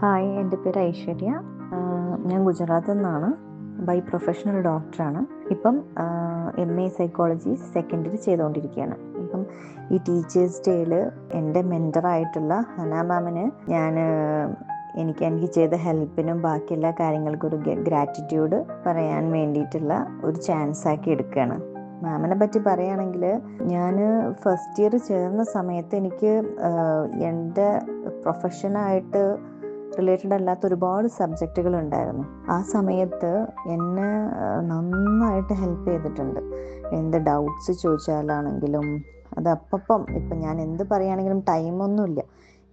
Hi എന്റെ പേര് ഐശ്വര്യ. ഞാൻ ഗുജറാത്തിൽ നിന്നാണ്. ബൈ പ്രൊഫഷണൽ ഡോക്ടറാണ്. ഇപ്പം M A psychology second year ചെയ്തുകൊണ്ടിരിക്കുകയാണ്. ഇപ്പം ഈ ടീച്ചേഴ്സ് ഡേയിൽ എന്റെ മെന്ററായിട്ടുള്ള ഹന മാമിന് ഞാൻ എനിക്ക് എനിക്ക് ചെയ്ത ഹെൽപ്പിനും ബാക്കി എല്ലാ കാര്യങ്ങൾക്കും ഒരു ഗ്രാറ്റിറ്റ്യൂഡ് പറയാൻ വേണ്ടിയിട്ടുള്ള ഒരു ചാൻസ് ആക്കി എടുക്കുകയാണ്. മാമിനെ പറ്റി പറയുകയാണെങ്കിൽ ഞാൻ ഫസ്റ്റ് ഇയർ ചേർന്ന സമയത്ത് എനിക്ക് എന്റെ പ്രൊഫഷനായിട്ട് റിലേറ്റഡ് അല്ലാത്ത ഒരുപാട് സബ്ജക്റ്റുകൾ ഉണ്ടായിരുന്നു. ആ സമയത്ത് എന്നെ നന്നായിട്ട് ഹെൽപ്പ് ചെയ്തിട്ടുണ്ട്. എന്ത് ഡൗട്ട്സ് ചോദിച്ചാലാണെങ്കിലും അത് അപ്പം ഇപ്പം ഞാൻ എന്ത് പറയുകയാണെങ്കിലും ടൈമൊന്നുമില്ല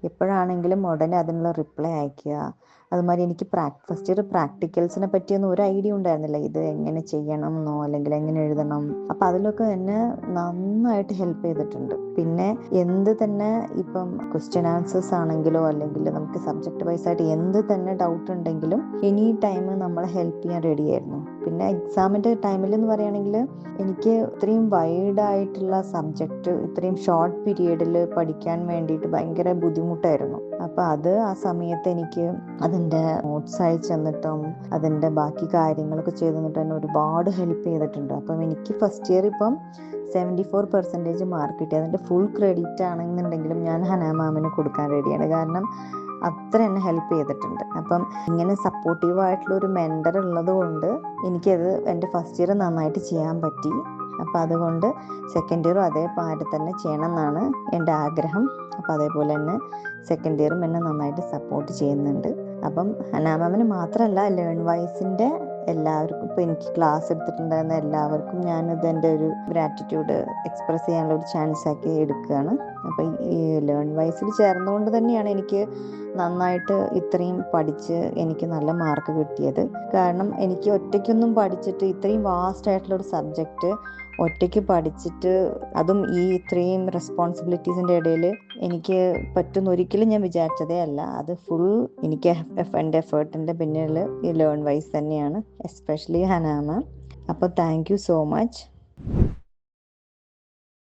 എപ്പോഴാണെങ്കിലും ഉടനെ അതിനുള്ള റിപ്ലൈ അയക്കുക. അതുമാതിരി എനിക്ക് ഫസ്റ്റ് ഇയർ പ്രാക്ടിക്കൽസിനെ പറ്റിയൊന്നും ഒരു ഐഡിയ ഉണ്ടായിരുന്നില്ല. ഇത് എങ്ങനെ ചെയ്യണം എന്നോ അല്ലെങ്കിൽ എങ്ങനെ എഴുതണം. അപ്പം അതിലൊക്കെ എന്നെ നന്നായിട്ട് ഹെൽപ്പ് ചെയ്തിട്ടുണ്ട്. പിന്നെ എന്ത് തന്നെ ഇപ്പം ക്വസ്റ്റ്യൻ ആൻസേഴ്സ് ആണെങ്കിലോ അല്ലെങ്കിൽ നമുക്ക് സബ്ജക്റ്റ് വൈസ് ആയിട്ട് എന്ത് തന്നെ ഡൗട്ട് ഉണ്ടെങ്കിലും എനി ടൈം നമ്മളെ ഹെൽപ്പ് ചെയ്യാൻ റെഡി ആയിരുന്നു. പിന്നെ എക്സാമിന്റെ ടൈമിൽ എന്ന് പറയുകയാണെങ്കിൽ എനിക്ക് ഇത്രയും വൈഡായിട്ടുള്ള സബ്ജക്റ്റ് ഇത്രയും ഷോർട്ട് പീരീഡിൽ പഠിക്കാൻ വേണ്ടിയിട്ട് ഭയങ്കര ബുദ്ധിമുട്ടായിരുന്നു. അപ്പോൾ അത് ആ സമയത്ത് എനിക്ക് അതിന്റെ നോട്ട്സ് അയച്ചു തന്നിട്ടും അതിന്റെ ബാക്കി കാര്യങ്ങളൊക്കെ ചെയ്തു തന്നിട്ട് എന്നെ ഒരുപാട് ഹെൽപ്പ് ചെയ്തിട്ടുണ്ട്. അപ്പം എനിക്ക് ഫസ്റ്റ് ഇയർ ഇപ്പം സെവന്റി ഫോർ പെർസെന്റേജ് മാർക്ക് കിട്ടി. അതിന്റെ ഫുൾ ക്രെഡിറ്റ് ആണെന്നുണ്ടെങ്കിലും ഞാൻ ഹനാ മാമിന് കൊടുക്കാൻ റെഡിയാണ് കാരണം അത്ര എന്നെ ഹെൽപ്പ് ചെയ്തിട്ടുണ്ട്. അപ്പം ഇങ്ങനെ സപ്പോർട്ടീവ് ആയിട്ടുള്ള ഒരു മെന്റർ ഉള്ളത് കൊണ്ട് എനിക്കത് എന്റെ ഫസ്റ്റ് ഇയർ നന്നായിട്ട് ചെയ്യാൻ പറ്റി. അപ്പം അതുകൊണ്ട് സെക്കൻഡ് ഇയറും അതേ പാട് തന്നെ ചെയ്യണം എന്നാണ് എന്റെ ആഗ്രഹം. അപ്പം അതേപോലെ തന്നെ സെക്കൻഡ് ഇയറും എന്നെ നന്നായിട്ട് സപ്പോർട്ട് ചെയ്യുന്നുണ്ട്. അപ്പം ഹനാമാമിന് മാത്രമല്ല ലേൺ വൈസിന്റെ എല്ലാവർക്കും ഇപ്പം എനിക്ക് ക്ലാസ് എടുത്തിട്ടുണ്ടായിരുന്ന എല്ലാവർക്കും ഞാനിത് എന്റെ ഒരു ഗ്രാറ്റിറ്റ്യൂഡ് എക്സ്പ്രസ് ചെയ്യാനുള്ള ഒരു ചാൻസ് ആക്കി എടുക്കുകയാണ്. അപ്പം ഈ ലേൺ വൈസിൽ ചേർന്നുകൊണ്ട് തന്നെയാണ് എനിക്ക് നന്നായിട്ട് ഇത്രയും പഠിച്ച് എനിക്ക് നല്ല മാർക്ക് കിട്ടിയത്. കാരണം എനിക്ക് ഒറ്റയ്ക്കൊന്നും പഠിച്ചിട്ട് ഇത്രയും വാസ്റ്റ് ആയിട്ടുള്ള ഒരു സബ്ജക്റ്റ് ഒറ്റയ്ക്ക് പഠിച്ചിട്ട് അതും ഈ ഇത്രയും റെസ്പോൺസിബിലിറ്റീസിന്റെ ഇടയിൽ എനിക്ക് പറ്റുന്ന ഒരിക്കലും ഞാൻ വിചാരിച്ചതേ അല്ല. അത് ഫുൾ എനിക്ക് എന്റെ എഫേർട്ടിന്റെ പിന്നിൽ ഈ ലേൺ വൈസ് തന്നെയാണ് എസ്പെഷ്യലി ഹനാമ അപ്പോൾ താങ്ക് യു സോ മച്ച്